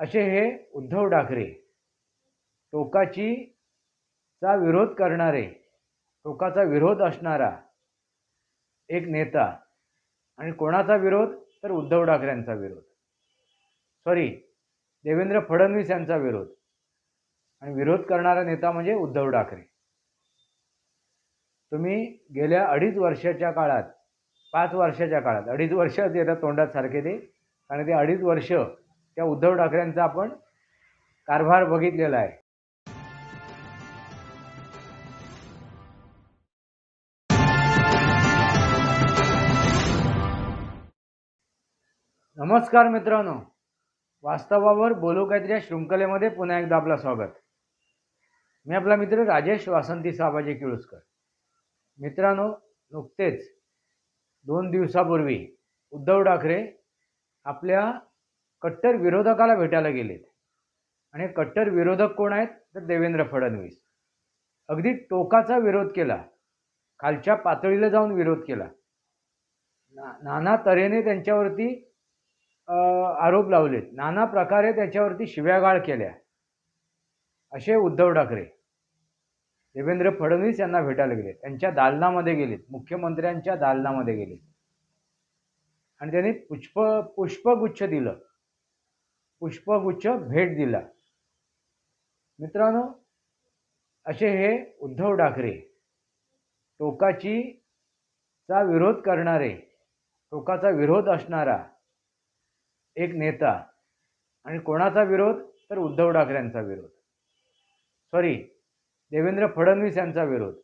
असे हे उद्धव ठाकरे टोकाची चा विरोध करणारे टोकाचा विरोध असणारा एक नेता आणि कोणाचा विरोध? तर उद्धव ठाकरेंचा विरोध. सॉरी देवेंद्र फडणवीस यांचा विरोध. आणि विरोध करणारा नेता म्हणजे उद्धव ठाकरे. तुम्ही गेल्या अडीच वर्षाच्या काळात पाच वर्षाच्या काळात अडीच वर्ष येतात तोंडात सारखे ते आणि ते अडीच वर्ष त्या उद्धव ठाकरेंचा आपण कारभार बघितलेला आहे. नमस्कार मित्रांनो. वास्तवावर बोलू काहीतरी या शृंखलेमध्ये पुन्हा एकदा आपलं स्वागत. मी आपला मित्र राजेश वासंती साबाजी किळुसकर. मित्रांनो नुकतेच दोन दिवसापूर्वी उद्धव ठाकरे आपल्या कट्टर विरोधकाला भेटायला गेलेत. आणि कट्टर विरोधक कोण आहेत? तर देवेंद्र फडणवीस. अगदी टोकाचा विरोध केला. खालच्या पातळीला जाऊन विरोध केला. ना नाना तऱ्हेने त्यांच्यावरती आरोप लावलेत. नाना प्रकारे त्याच्यावरती शिव्यागाळ केल्या. असे उद्धव ठाकरे. देवेंद्र फडणवीस यांना भेटायला गेले त्यांच्या दालनामध्ये गेलेत. मुख्यमंत्र्यांच्या दालनामध्ये गेलेत. आणि त्यांनी पुष्प पुष्पगुच्छ दिलं. पुष्पगुच्छ भेट दिला. मित्रांनो असे हे उद्धव ठाकरे टोकाची चा विरोध करणारे टोकाचा विरोध असणारा एक नेता आणि कोणाचा विरोध? तर उद्धव ठाकरेंचा विरोध. सॉरी देवेंद्र फडणवीस यांचा विरोध.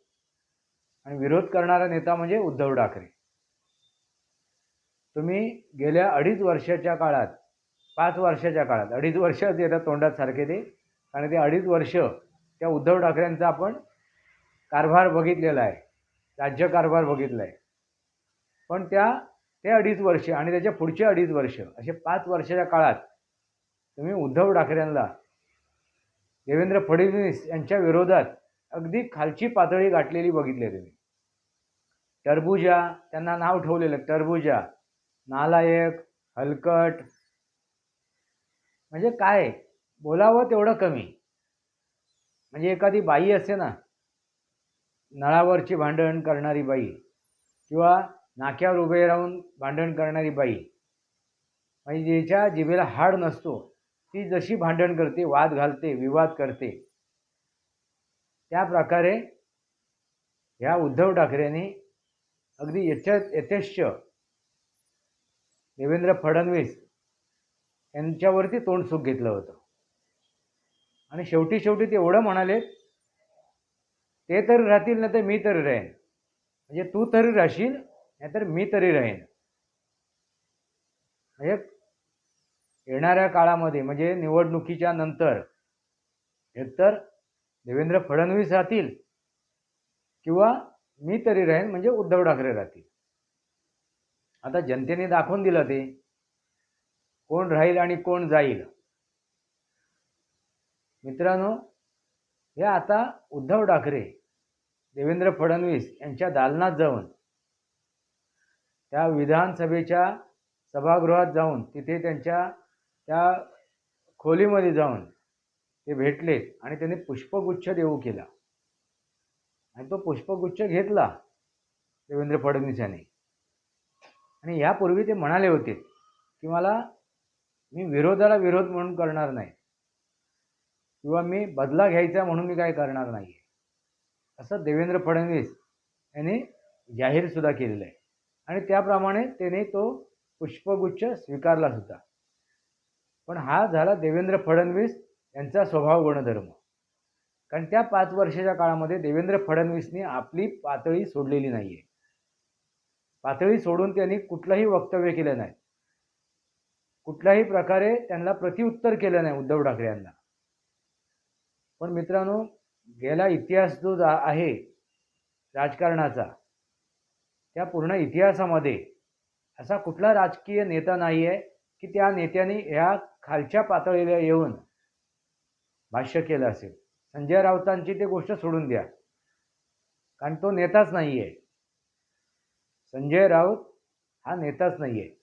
आणि विरोध करणारा नेता म्हणजे उद्धव ठाकरे. तुम्ही गेल्या अडीच वर्षाच्या काळात पाच वर्षाच्या काळात अडीच वर्ष येतात तोंडात सारखे ते आणि ते अडीच वर्ष त्या उद्धव ठाकरेंचा आपण कारभार बघितलेला आहे राज्यकारभार बघितला आहे पण त्या ते अडीच वर्ष आणि त्याच्या पुढचे अडीच वर्ष असे पाच वर्षाच्या काळात तुम्ही उद्धव ठाकरेंना देवेंद्र फडणवीस यांच्या विरोधात अगदी खालची पातळी गाठलेली बघितली तुम्ही. टरबुजा त्यांना नाव ठेवलेलं टरबुजा नालायक हलकट म्हणजे काय? बोलावं तेवढं कमी. म्हणजे एखादी बाई असते ना नळावरची भांडण करणारी बाई किंवा नाक्यावर उभे राहून भांडण करणारी बाई म्हणजे ज्याच्या जिभेला हाड नसतो ती जशी भांडण करते वाद घालते विवाद करते त्या प्रकारे ह्या उद्धव ठाकरेंनी अगदी यथ यथेच्छ देवेंद्र फडणवीस यांच्यावरती तोंड सुख घेतलं होतं. आणि शेवटी शेवटी ते एवढं म्हणाले ते तरी राहतील ना तर मी तरी राहीन. म्हणजे तू तरी राहशील नाहीतर मी तरी राहीन. म्हणजे येणाऱ्या काळामध्ये म्हणजे निवडणुकीच्या नंतर एकतर देवेंद्र फडणवीस राहतील किंवा मी तरी राहीन म्हणजे उद्धव ठाकरे राहतील. आता जनतेने दाखवून दिलं ते. कोण राहील आणि कोण जाईल? मित्रांनो हे आता उद्धव ठाकरे देवेंद्र फडणवीस यांच्या दालनात जाऊन त्या विधानसभेच्या सभागृहात जाऊन तिथे त्यांच्या त्या खोलीमध्ये जाऊन ते भेटलेत आणि त्यांनी पुष्पगुच्छ देऊ केला. आणि तो पुष्पगुच्छ घेतला देवेंद्र फडणवीस यांनी. आणि यापूर्वी ते म्हणाले होते की मला मी विरोधाला विरोध म्हणून करणार नाही. किंवा मी बदला घ्यायचा म्हणून मी काय करणार नाही असं देवेंद्र फडणवीस यांनी जाहीरसुद्धा केलेलं आहे. आणि त्याप्रमाणे त्याने तो पुष्पगुच्छ स्वीकारला सुद्धा. पण हा झाला देवेंद्र फडणवीस यांचा स्वभाव गुणधर्म. कारण त्या पाच वर्षाच्या काळामध्ये देवेंद्र फडणवीसनी आपली पातळी सोडलेली नाही आहे पातळी सोडून त्यांनी कुठलंही वक्तव्य केलं नाही. कुठल्याही प्रकारे त्यांना प्रतिउत्तर केलं नाही उद्धव ठाकरे यांना. पण मित्रांनो गेला इतिहास जो जा आहे राजकारणाचा त्या पूर्ण इतिहासामध्ये असा कुठला राजकीय नेता नाही आहे की त्या नेत्याने ह्या खालच्या पातळीला येऊन भाष्य केलं असेल. संजय राऊतांची ते गोष्ट सोडून द्या. कारण तो नेताच नाही आहे संजय राऊत हा नेताच नाही आहे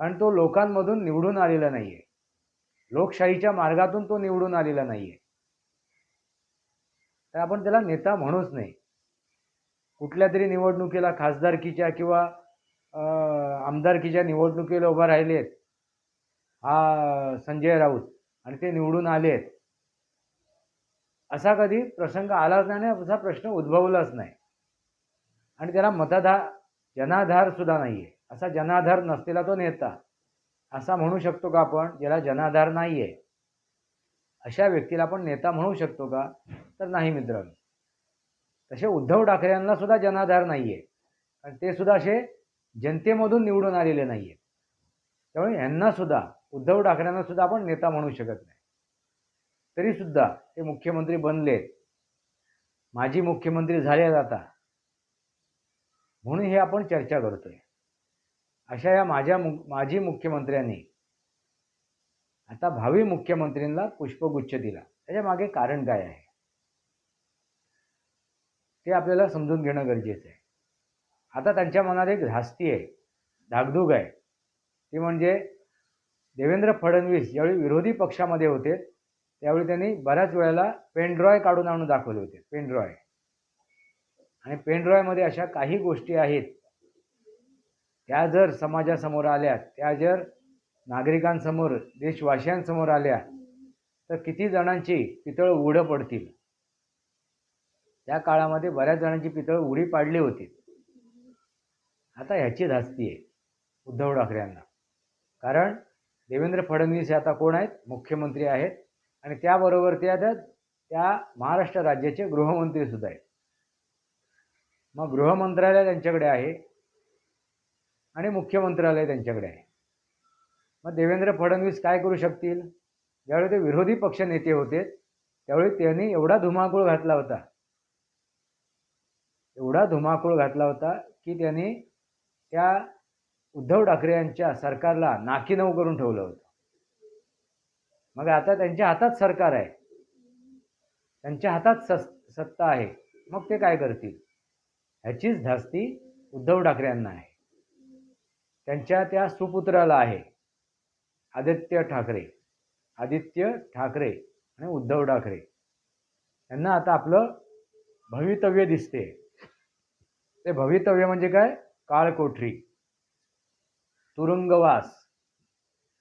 कारण तो लोकांमधून निवडून आलेला नाही आहे लोकशाहीच्या मार्गातून तो निवडून आलेला नाही आहे तर आपण त्याला नेता म्हणूच नाही. कुठल्या तरी निवडणुकीला खासदारकीच्या किंवा आमदारकीच्या निवडणुकीला उभा राहिलेत. हा संजय राऊत आणि ते निवडून आलेत. असा कधी प्रसंग आलाच नाही आणि असा प्रश्न उद्भवलाच नाही. आणि त्याला मतधार जनाधार सुद्धा नाही आहे असा जनाधार नसलेला तो नेता. असा म्हणू शकतो का आपण? ज्याला जनाधार नाही आहे अशा व्यक्तीला आपण नेता म्हणू शकतो का? तर नाही मित्रांनो. तसे उद्धव ठाकरेंना सुद्धा जनाधार नाही आहे कारण ते सुद्धा असे जनतेमधून निवडून आलेले नाही आहेत त्यामुळे यांना सुद्धा उद्धव ठाकरेंना सुद्धा आपण नेता म्हणू शकत नाही. तरीसुद्धा ते मुख्यमंत्री बनलेत. माजी मुख्यमंत्री झाले आता. म्हणून हे आपण चर्चा करतोय. अशा या माझ्या मु माजी मुख्यमंत्र्यांनी आता भावी मुख्यमंत्रींना पुष्पगुच्छ दिला. त्याच्यामागे कारण काय आहे? ते आपल्याला समजून घेणं गरजेचं आहे. आता त्यांच्या मनात एक धास्ती आहे धाकधूक आहे. ती म्हणजे देवेंद्र फडणवीस ज्यावेळी विरोधी पक्षामध्ये होते त्यावेळी त्यांनी बऱ्याच वेळेला पेनड्रॉय काढून आणून दाखवले होते. पेनड्रॉय. आणि पेनड्रॉयमध्ये अशा काही गोष्टी आहेत त्या जर समाजासमोर आल्या त्या जर नागरिकांसमोर देशवासियांसमोर आल्या तर किती जणांची पितळ उघडं पडतील? त्या काळामध्ये बऱ्याच जणांची पितळ उडी पाडली होती. आता ह्याची धास्ती आहे उद्धव ठाकरेंना. कारण देवेंद्र फडणवीस हे आता कोण आहेत? मुख्यमंत्री आहेत. आणि त्याबरोबर ते आता त्या महाराष्ट्र राज्याचे गृहमंत्री सुद्धा आहेत. मग गृहमंत्रालय त्यांच्याकडे आहे. आणि मुख्यमंत्रालय त्यांच्याकडे आहे. मग देवेंद्र फडणवीस काय करू शकतील? ज्यावेळी ते विरोधी पक्ष नेते होते त्यावेळी त्यांनी एवढा धुमाकूळ घातला होता. एवढा धुमाकूळ घातला होता की त्यांनी त्या उद्धव ठाकरे यांच्या सरकारला नाकीनऊ करून ठेवलं होतं. मग आता त्यांच्या हातात सरकार आहे. त्यांच्या हातात सस सत्ता आहे. मग ते काय करतील? ह्याचीच धास्ती उद्धव ठाकरे यांना आहे. त्यांच्या त्या सुपुत्राला आहे. आदित्य ठाकरे. आदित्य ठाकरे आणि उद्धव ठाकरे. यांना आता आपलं भवितव्य दिसते. ते भवितव्य म्हणजे काय? काळकोठरी. तुरुंगवास.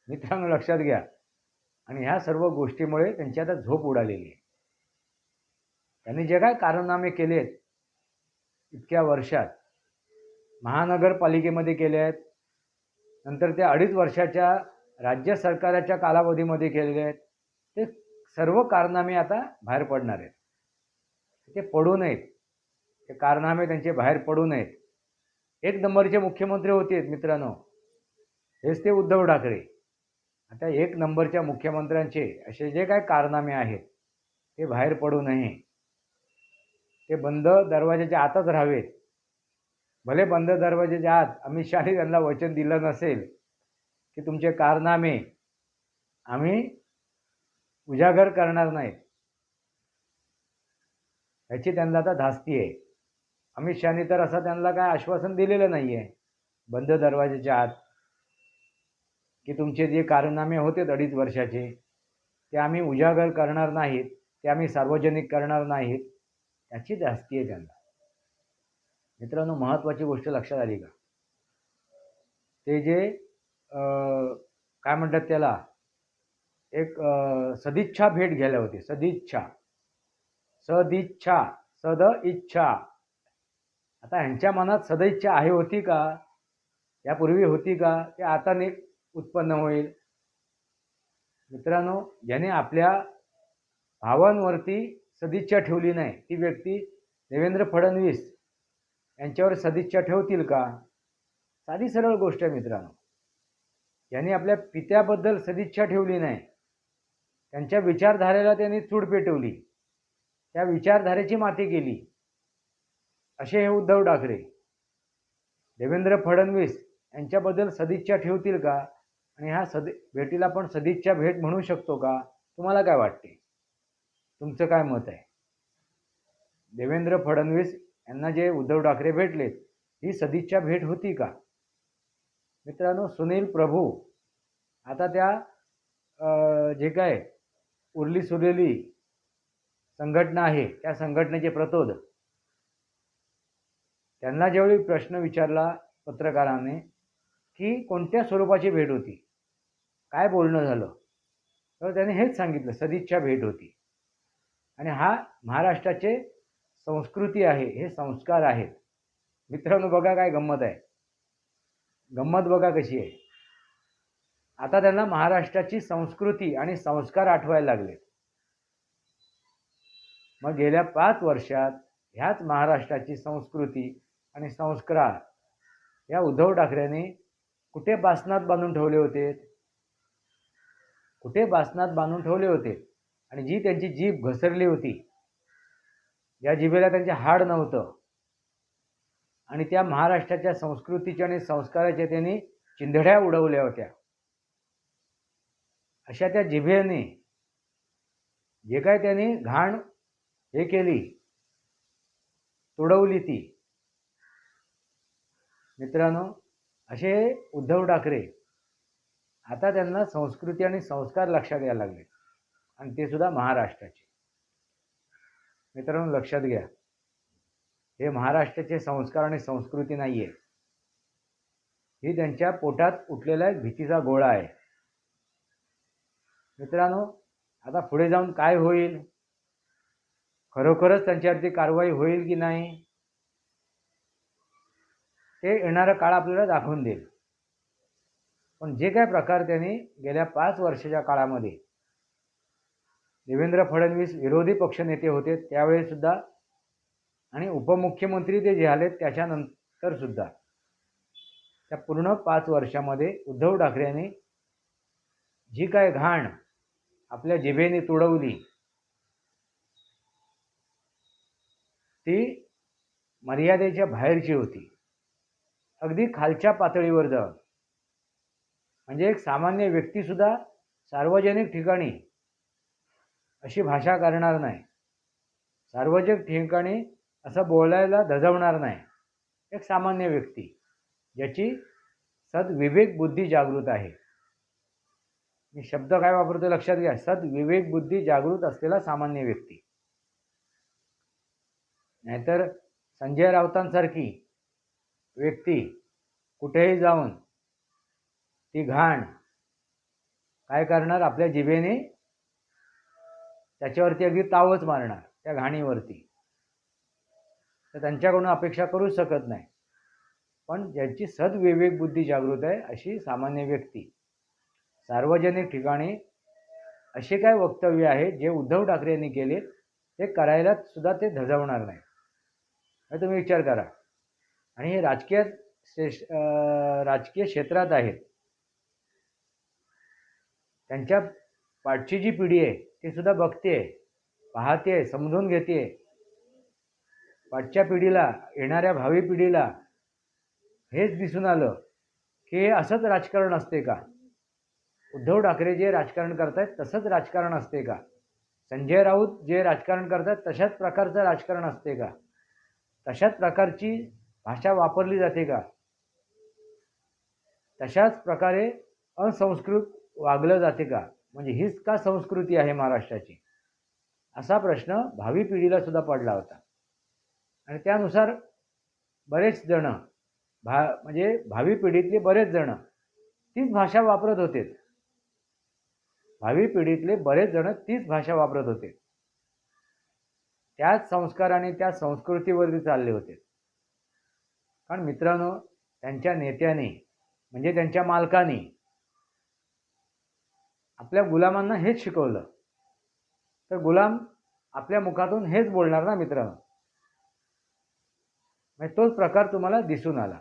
मित्रांनो लक्षात घ्या. आणि ह्या सर्व गोष्टीमुळे त्यांची आता झोप उडालेली आहे. त्यांनी जे काय कारनामे केलेत इतक्या वर्षात महानगरपालिकेमध्ये केले आहेत नंतर ते अडीच वर्षाच्या राज्य सरकाराच्या कालावधीमध्ये केलेले आहेत. ते सर्व कारनामे आता बाहेर पडणार आहेत. ते पडू नयेत. ते कारनामे त्यांचे बाहेर पडू नयेत. एक नंबरचे मुख्यमंत्री होते मित्रांनो. हेच ते उद्धव ठाकरे. आता एक नंबरच्या मुख्यमंत्र्यांचे असे जे काय कारनामे आहेत ते बाहेर पडू नये. ते बंद दरवाजाच्या आतच राहावेत. भले बंद दरवाजाच्या आत अमित शहाने त्यांना वचन दिलं नसेल की तुमचे कारनामे आम्ही उजागर करणार नाहीत. ह्याची त्यांना आता धास्ती आहे. अमित शहाने तर असं त्यांना काय आश्वासन दिलेलं नाही आहे बंद दरवाजाच्या आत की तुमचे जे कारनामे होते अडीच वर्षाचे ते आम्ही उजागर करणार नाहीत ते आम्ही सार्वजनिक करणार नाहीत याची धास्ती आहे त्यांना. मित्रांनो महत्त्वाची गोष्ट लक्षात आली का? ते जे काय म्हणतात त्याला? एक सदिच्छा भेट घ्यायला होती. सदिच्छा. सदिच्छा. सद इच्छा. आता ह्यांच्या मनात सदिच्छा आहे होती का? यापूर्वी होती का? ते आता ने उत्पन्न होईल. मित्रांनो ज्याने आपल्या भावांवरती सदिच्छा ठेवली नाही ती व्यक्ती देवेंद्र फडणवीस यांच्यावर सदिच्छा ठेवतील का? साधी सरळ गोष्ट आहे मित्रांनो. यांनी आपल्या पित्याबद्दल सदिच्छा ठेवली नाही. त्यांच्या विचारधारेला त्यांनी चूड पेटवली. त्या विचारधारेची माती केली. असे हे उद्धव ठाकरे. देवेंद्र फडणवीस यांच्याबद्दल सदिच्छा ठेवतील का? आणि ह्या सदि भेटीला पण सदिच्छा भेट म्हणू शकतो का? तुम्हाला काय वाटते? तुमचं काय मत आहे? देवेंद्र फडणवीस यांना जे उद्धव ठाकरे भेटलेत ही सदिच्छा भेट होती का? मित्रांनो सुनील प्रभू आता त्या जे काय उरली सुरलेली संघटना आहे त्या संघटनेचे प्रतोद त्यांना ज्यावेळी प्रश्न विचारला पत्रकाराने की कोणत्या स्वरूपाची भेट होती? काय बोलणं झालं? तर त्याने हेच सांगितलं सदिच्छा भेट होती. आणि हा महाराष्ट्राचे संस्कृती आहे हे संस्कार आहेत. मित्रांनो बघा काय गंमत आहे. गंमत बघा कशी आहे. आता त्यांना महाराष्ट्राची संस्कृती आणि संस्कार आठवायला लागले मग गेल्या पाच वर्षात ह्याच महाराष्ट्राची संस्कृती आणि संस्कार या उद्धव ठाकरेंनी कुठे बासनात बांधून ठेवले होते? कुठे बासनात बांधून ठेवले होते? आणि जी त्यांची जीभ घसरली होती या जिभेला त्यांचे हाड नव्हतं. आणि त्या महाराष्ट्राच्या संस्कृतीच्या आणि संस्काराच्या त्यांनी चिंधड्या उडवल्या होत्या. अशा त्या जिभेने जे काय त्यांनी घाण हे केली तुडवली ती. मित्रांनो असे उद्धव ठाकरे आता त्यांना संस्कृती आणि संस्कार लक्षात यायला लागले. आणि ते सुद्धा महाराष्ट्राचे. मित्रांनो लक्षात घ्या. हे महाराष्ट्राचे संस्कार आणि संस्कृती नाही आहे ही त्यांच्या पोटात उठलेला एक भीतीचा गोळा आहे. मित्रांनो आता पुढे जाऊन काय होईल? खरोखरच त्यांच्यावरती कारवाई होईल की नाही? ते येणारा काळ आपल्याला दाखवून देईल. पण जे काय प्रकार त्यांनी गेल्या पाच वर्षाच्या काळामध्ये देवेंद्र फडणवीस विरोधी पक्षनेते होते त्यावेळी सुद्धा आणि उपमुख्यमंत्री ते जे त्याच्यानंतरसुद्धा त्याच्यानंतर सुद्धा. त्या पूर्ण पाच वर्षामध्ये उद्धव ठाकरे यांनी जी काय घाण आपल्या जिभेने तुडवली ती मर्यादेच्या बाहेरची होती. अगदी खालच्या पातळीवर जाऊन. म्हणजे एक सामान्य व्यक्तीसुद्धा सार्वजनिक ठिकाणी अशी भाषा करणार नाही. सार्वजनिक ठिकाणी असं बोलायला धजवणार नाही. एक सामान्य व्यक्ती ज्याची सद्विवेक बुद्धी जागृत आहे. मी शब्द काय वापरतो लक्षात घ्या. सद्विवेक बुद्धी जागृत असलेला सामान्य व्यक्ती. नाहीतर संजय राऊतांसारखी व्यक्ती कुठेही जाऊन ती घाण काय करणार? आपल्या जिभेने त्याच्यावरती अगदी तावच मारणार त्या घाणीवरती. तर त्यांच्याकडून अपेक्षा करू शकत नाही. पण ज्यांची सद्विवेक बुद्धी जागृत आहे अशी सामान्य व्यक्ती. सार्वजनिक ठिकाणी असे काय वक्तव्य आहे जे उद्धव ठाकरे यांनी केले ते करायला सुद्धा ते धजावणार नाही. हे तुम्ही विचार करा. आणि हे राजकीय श्रेष राजकीय क्षेत्रात आहेत. त्यांच्या पाठची जी पिढी आहे ती सुद्धा बघते पाहते समजून घेते. पाठच्या पिढीला येणाऱ्या भावी पिढीला हेच दिसून आलं की हे असंच राजकारण असते का? उद्धव ठाकरे जे राजकारण करतायत तसंच राजकारण असते का? संजय राऊत जे राजकारण करतात तशाच प्रकारचं राजकारण असते का? तशाच प्रकारची भाषा वापरली जाते का? तशाच प्रकारे असंस्कृत वागलं जाते का? म्हणजे हीच का संस्कृती आहे महाराष्ट्राची? असा प्रश्न भावी पिढीला सुद्धा पडला होता. आणि त्यानुसार बरेच जण भा म्हणजे भावी पिढीतले बरेच जण तीच भाषा वापरत होते. भावी पिढीतले बरेच जण तीच भाषा वापरत होते. त्याच संस्काराने त्या संस्कृतीवरती चालले होते. कारण मित्रांनो त्यांच्या नेत्याने म्हणजे त्यांच्या मालकाने आपल्या गुलामांना हेच शिकवलं. तर गुलाम आपल्या मुखातून हेच बोलणार ना मित्र? म्हणजे तोच प्रकार तुम्हाला दिसून आला.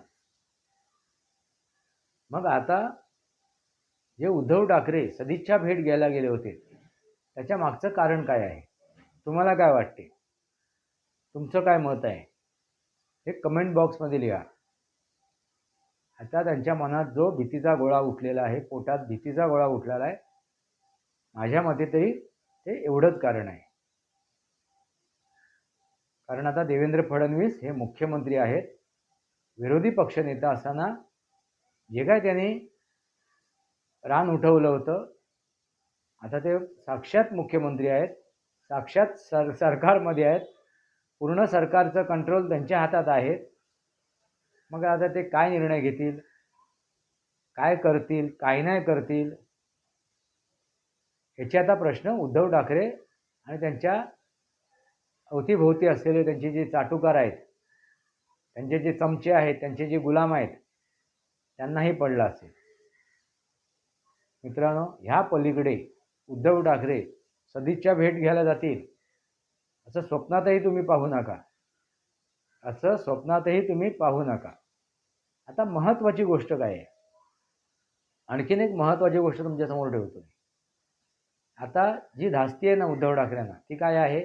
मग आता जे उद्धव ठाकरे सदिच्छा भेट घ्यायला गेले होते त्याच्या मागचं कारण काय आहे? तुम्हाला काय वाटते? तुमचं काय मत आहे? हे कमेंट बॉक्समध्ये लिहा. आता त्यांच्या मनात जो भीतीचा गोळा उठलेला आहे पोटात भीतीचा गोळा उठलेला आहे माझ्या मते तरी ते एवढंच कारण आहे. कारण आता देवेंद्र फडणवीस हे मुख्यमंत्री आहेत. विरोधी पक्षनेता असताना जे काय त्यांनी रान उठवलं होतं आता ते साक्षात मुख्यमंत्री आहेत साक्षात सर सरकारमध्ये आहेत पूर्ण सरकारचं कंट्रोल त्यांच्या हातात आहे. मग आता ते काय निर्णय घेतील? काय करतील? काय नाही करतील? ह्याचे आता प्रश्न उद्धव ठाकरे आणि त्यांच्या अवतीभोवती असलेले त्यांचे जे चाटुकार आहेत त्यांचे जे चमचे आहेत त्यांचे जे गुलाम आहेत त्यांनाही पडला असेल. मित्रांनो ह्या पलीकडे उद्धव ठाकरे सदिच्छा भेट घ्यायला जातील असं स्वप्नातही तुम्ही पाहू नका. असं स्वप्नातही तुम्ही पाहू नका. आता महत्त्वाची गोष्ट काय आहे? आणखीन एक महत्त्वाची गोष्ट तुमच्यासमोर ठेवतो आता जी धास्ती आहे ना उद्धव ठाकरेंना ती काय आहे?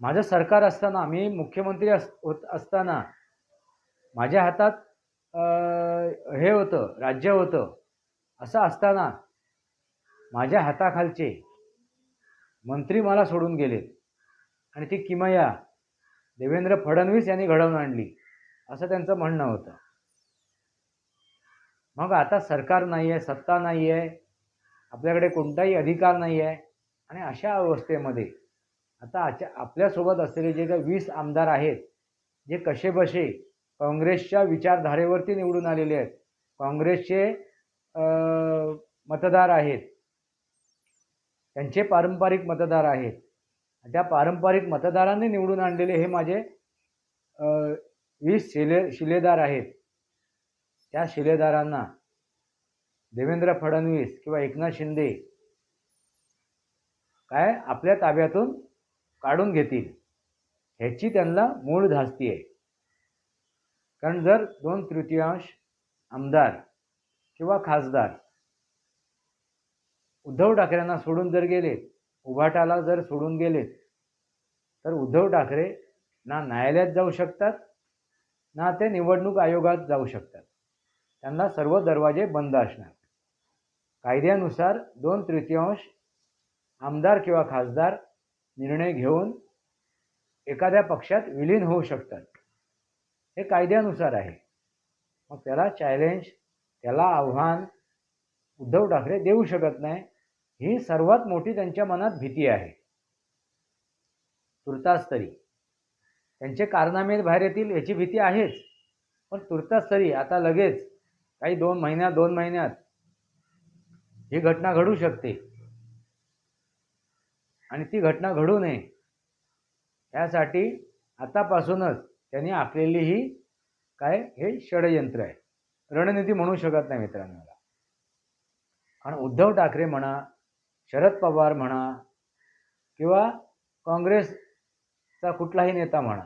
माझं सरकार असताना मी मुख्यमंत्री अस होत असताना माझ्या हातात हे होतं राज्य होतं असं असताना माझ्या हाताखालचे मंत्री मला सोडून गेलेत. आणि ती किमया देवेंद्र फडणवीस यांनी घडवून आणली असं त्यांचं म्हणणं होतं. मग आता सरकार नाही आहे सत्ता नाही आहे आपल्याकडे कोणताही अधिकार नाही आहे आणि अशा अवस्थेमध्ये आता आच्या आपल्यासोबत असलेले जे काही वीस आमदार आहेत जे कसेबसे काँग्रेसच्या विचारधारेवरती निवडून आलेले आहेत काँग्रेसचे मतदार आहेत त्यांचे पारंपरिक मतदार आहेत त्या पारंपरिक मतदारांनी निवडून आणलेले हे माझे वीस शिले शिलेदार आहेत. त्या शिलेदारांना देवेंद्र फडणवीस किंवा एकनाथ शिंदे काय आपल्या ताब्यातून काढून घेतील ह्याची त्यांना मूळ धास्ती आहे. कारण जर दोन तृतीयांश आमदार किंवा खासदार उद्धव ठाकरेंना सोडून जर गेले उभाटाला जर सोडून गेलेत तर उद्धव ठाकरे ना न्यायालयात जाऊ शकतात ना ते निवडणूक आयोगात जाऊ शकतात. त्यांना सर्व दरवाजे बंद असणार. कायद्यानुसार दोन तृतीयांश आमदार किंवा खासदार निर्णय घेऊन एखाद्या पक्षात विलीन होऊ शकतात. हे कायद्यानुसार आहे. मग त्याला चॅलेंज त्याला आव्हान उद्धव ठाकरे देऊ शकत नाही ही सर्वात मोठी त्यांच्या मनात भीती आहे. तुर्तास तरी त्यांचे कारनामे बाहेर येतील याची भीती आहेच. पण तुर्तास तरी आता लगेच काही दोन महिन्यात दोन महिन्यात ही घटना घडू शकते. आणि ती घटना घडू नये. यासाठी आतापासूनच त्यांनी आखलेली ही काय हे षडयंत्र आहे. रणनीती म्हणू शकत नाही मित्रांनो कारण उद्धव ठाकरे म्हणा शरद पवार म्हणा किंवा काँग्रेसचा कुठलाही नेता म्हणा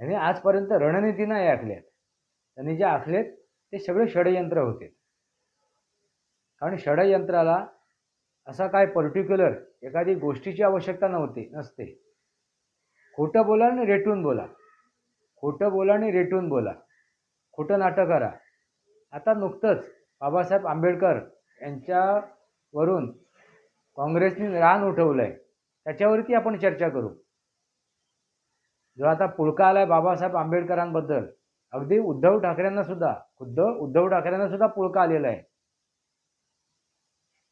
यांनी आजपर्यंत रणनीती नाही आखल्यात. त्यांनी जे आखलेत ते सगळे षडयंत्र होते. कारण षडयंत्राला असा काय पर्टिक्युलर एखादी गोष्टीची आवश्यकता नव्हती नसते. खोटं बोला आणि रेटून बोला. खोटं बोला आणि रेटून बोला. खोटं नाटक करा. आता नुकतंच बाबासाहेब आंबेडकर यांच्यावरून काँग्रेसने रान उठवलं आहे त्याच्यावरती आपण चर्चा करू. जो आता पुळका आला आहे बाबासाहेब आंबेडकरांबद्दल अगदी उद्धव ठाकरेंना सुद्धा खुद्द उद्धव ठाकरेंना सुद्धा पुळका आलेला आहे.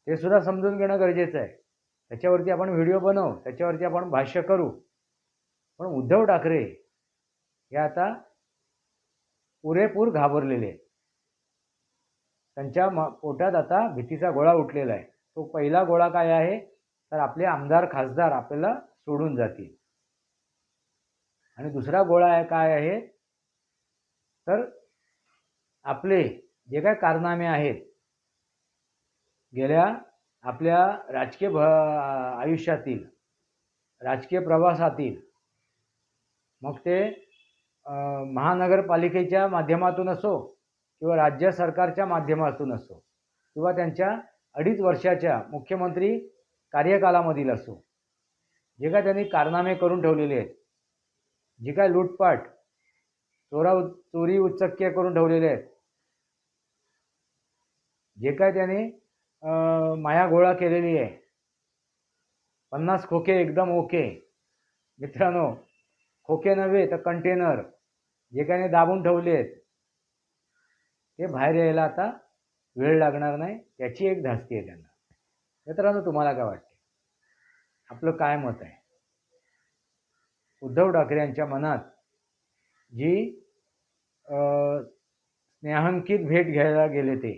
ते सुद्धा समजून घेणं गरजेचं आहे. त्याच्यावरती आपण व्हिडिओ बनवू त्याच्यावरती आपण भाष्य करू. पण उद्धव ठाकरे हे आता पुरेपूर घाबरलेले आहेत. त्यांच्या म पोटात आता भीतीचा गोळा उठलेला आहे. तो पहिला गोळा काय आहे? तर आपले आमदार खासदार आपल्याला सोडून जातील. आणि दुसरा गोळा आहे काय आहे? तर आपले जे काय कारनामे आहेत गेल्या आपल्या राजकीय भ आयुष्यातील राजकीय प्रवासातील मग ते महानगरपालिकेच्या माध्यमातून असो किंवा राज्य सरकारच्या माध्यमातून असो किंवा त्यांच्या अडीच वर्षाच्या मुख्यमंत्री कार्यकालामधील असो जे काय त्यांनी कारनामे करून ठेवलेले आहेत जे काय लूटपाट चोरा चोरी उच्चक्य करून ठेवलेले आहेत जे काय त्याने माया गोळा केलेली आहे. पन्नास खोके एकदम ओके. मित्रांनो खोके नव्हे तर कंटेनर जे काही दाबून ठेवले आहेत. ते बाहेर यायला आता वेळ लागणार नाही. त्याची एक धास्ती आहे त्यांना. मित्रांनो तुम्हाला काय वाटते आपलं काय मत आहे? उद्धव ठाकरे यांच्या मनात जी स्नेहांकित भेट घ्यायला गेले ते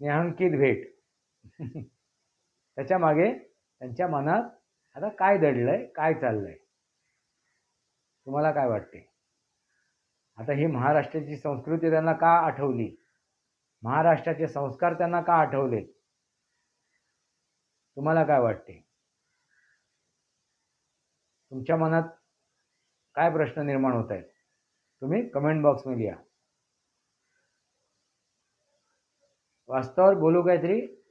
स्नेहांकित भेट. त्याच्यामागे त्यांच्या मनात आता काय दडलंय काय चाललंय? तुम्हाला काय वाटते आता ही महाराष्ट्राची संस्कृती त्यांना का आठवली? महाराष्ट्राचे संस्कार त्यांना का आठवले तुम्हाला काय वाटते तुमच्या मनात काय प्रश्न निर्माण होत आहेत तुम्ही कमेंट बॉक्समध्ये या. वास्तवावर बोलू काहीतरी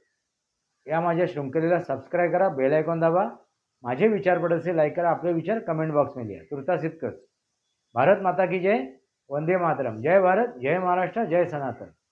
या माझ्या शृंखलेला सबस्क्राईब करा बेल आयकॉन दाबा. माझे विचार पडत असेल लाईक करा. आपले विचार कमेंट बॉक्समध्ये लिहा. तुर्तास इतकंच. भारत माता की जय. वंदे मातरम. जय भारत जय महाराष्ट्र जय सनातन.